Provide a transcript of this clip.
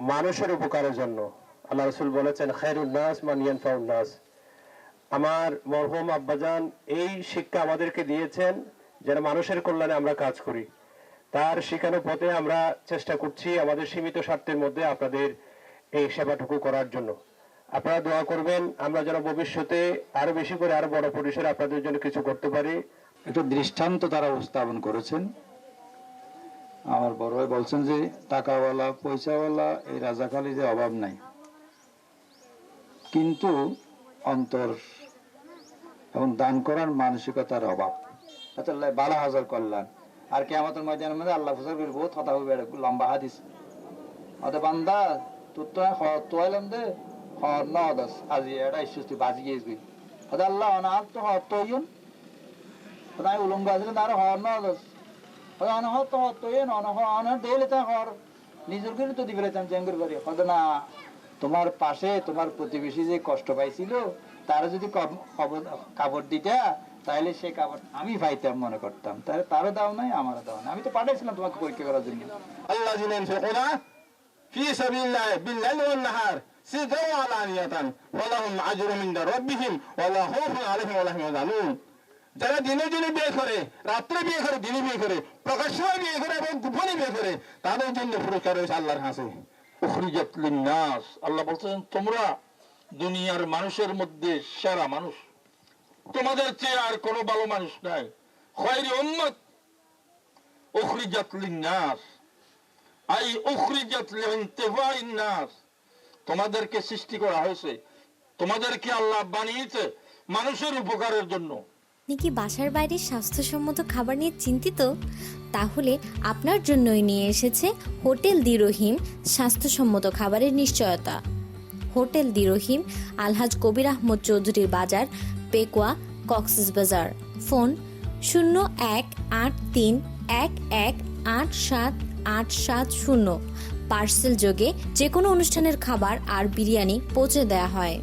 মানুষের উপকারের জন্য। আল্লাহ রসুল বলেছেন খায়রুন্নাস মানিয়ান ফাউন্নাস আমার মরহুম আব্বাজান এই শিক্ষা আমাদেরকে দিয়েছেন, যেন মানুষের কল্যাণে আমরা কাজ করি। তার শেখানো পথে আমরা চেষ্টা করছি আমাদের সীমিত স্বার্থের মধ্যে আপনাদের এই সেবাটুকু করার জন্য। আপনারা দোয়া করবেন, আমরা যেন ভবিষ্যতে আরও বেশি করে আরও বড় পরিসরে আপনাদের জন্য কিছু করতে পারি। একটা দৃষ্টান্ত তারা উপস্থাপন করেছেন। আমার বড় ভাই বলছেন যে, টাকাওয়ালা, পয়সাওয়ালা, এই রাজাখালীতে অভাব নাই। কিন্তু অন্তর এবং দান করার মানসিকতার অভাব। আচ্ছা বালা হাজার করলেন আর কে আমাদের ময়দানের মধ্যে আল্লাহ ফুসার করে বহুত কথা হবে লম্বা হাদিস। অত বান্দা, তোর তো হর তো এলাম দে হর ন আজ এটা বাজি গিয়েছি আল্লাহ অনাথ তো হর তো তাই উলঙ্গ আসলে তার হর ন দাস তোমার পাশে তোমার প্রতিবেশী যে কষ্ট পাইছিল, তারা যদি কাপড় দিতা তাহলে সে কাপড় আমি পাইতাম মনে করতাম। তাহলে তারও দাও নাই, আমারও দাও নাই। আমি তো পাঠাইছিলাম তোমাকে পরীক্ষা করার জন্য। আল্লাহ জিনেন ফেকুনা ফি সাবিলিল্লাহ বিল্লাইল ওয়ান নাহার সিদরা ওয়া আলানিয়াতান ওয়া লাহুম আজরুম ইনদা রাব্বিহিম, ওয়া খাউফুন আলাইহিম ওয়া হুম ইয়াহজানুন যারা দিনে দিনে বিয়ে করে, রাত্রে বিয়ে করে, দিনে বিয়ে করে, প্রকাশ্যে বিয়ে করে এবং গোপনে বিয়ে করে, তাদের জন্য পুরস্কার রয়েছে আল্লাহর উখরিজাত লিন্নাস। আল্লাহ বলছেন তোমরা দুনিয়ার মানুষের মধ্যে সেরা মানুষ। তোমাদের চেয়ে আর কোনো ভালো মানুষ নাই। খয়রি উম্মত, উখরিজাত লিন্নাস। আই উখরিজাত নাস। তোমাদেরকে সৃষ্টি করা হয়েছে। তোমাদেরকে আল্লাহ বানিয়েছে মানুষের উপকারের জন্য। আপনি কি বাসার বাইরে স্বাস্থ্যসম্মত খাবার নিয়ে চিন্তিত? তাহলে আপনার জন্যই নিয়ে এসেছে হোটেল দি রহিম স্বাস্থ্যসম্মত খাবারের নিশ্চয়তা। হোটেল দি রহিম আলহাজ কবির আহমদ চৌধুরীর বাজার পেকুয়া কক্সেস বাজার। ফোন শূন্য এক আট তিন এক এক আট সাত আট সাত শূন্য। পার্সেল যোগে যে কোনো অনুষ্ঠানের খাবার আর বিরিয়ানি পৌঁছে দেওয়া হয়।